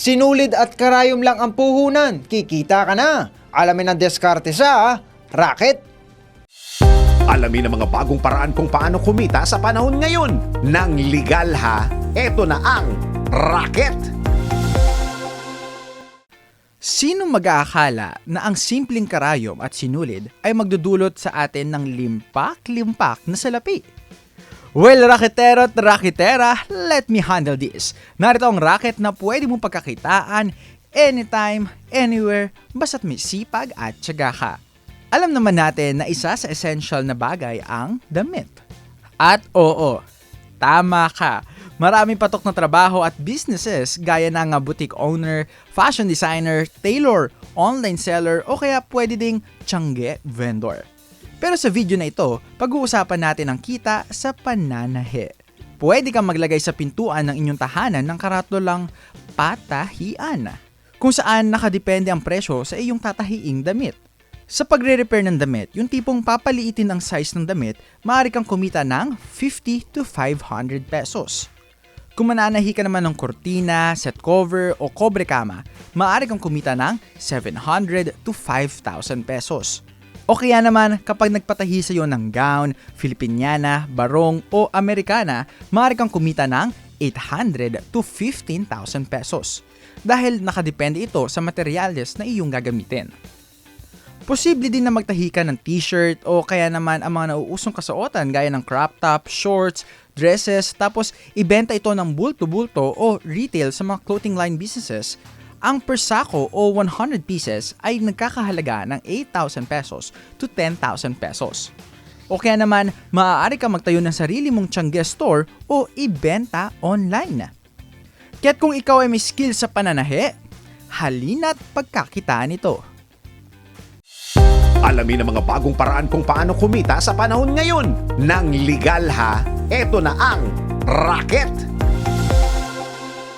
Sinulid at karayom lang ang puhunan. Kikita ka na. Alamin ang diskarte sa racket. Alamin ang mga bagong paraan kung paano kumita sa panahon ngayon. Nang legal ha, eto na ang Racket! Sino mag-aakala na ang simpleng karayom at sinulid ay magdudulot sa atin ng limpak-limpak na salapi? Well, raketero at raketera, let me handle this. Narito ang racket na pwede mong pagkakitaan anytime, anywhere, basta't may sipag at tiyaga ka. Alam naman natin na isa sa essential na bagay ang damit. At oo, tama ka. Maraming patok na trabaho at businesses gaya ng boutique owner, fashion designer, tailor, online seller o kaya pwede ding tiyangge vendor. Pero sa video na ito, pag-uusapan natin ang kita sa pananahe. Pwede kang maglagay sa pintuan ng inyong tahanan ng karatulang patahian, kung saan nakadepende ang presyo sa iyong tatahiing damit. Sa pagre-repair ng damit, yung tipong papaliitin ang size ng damit, maaari kang kumita ng 50 to 500 pesos. Kung mananahi ka naman ng kortina, set cover o kobre kama, maaari kang kumita ng 700 to 5,000 pesos. O kaya naman kapag nagpatahi sa iyo ng gown, Filipiniana, barong o Amerikana, maaari kang kumita ng 800 to 15,000 pesos. Dahil nakadepende ito sa materyales na iyong gagamitin. Posible din na magtahi ka ng t-shirt o kaya naman ang mga nauusong kasuotan gaya ng crop top, shorts, dresses, tapos ibenta ito ng bulto-bulto o retail sa mga clothing line businesses. Ang per sako o 100 pieces ay nagkakahalaga ng 8,000 pesos to 10,000 pesos. O kaya naman, maaari ka magtayo ng sarili mong Tiangge store o ibenta online. Kaya't kung ikaw ay may skill sa pananahe, halina't pagkakitaan ito. Alamin ang mga bagong paraan kung paano kumita sa panahon ngayon. Nang legal ha, eto na ang Racket!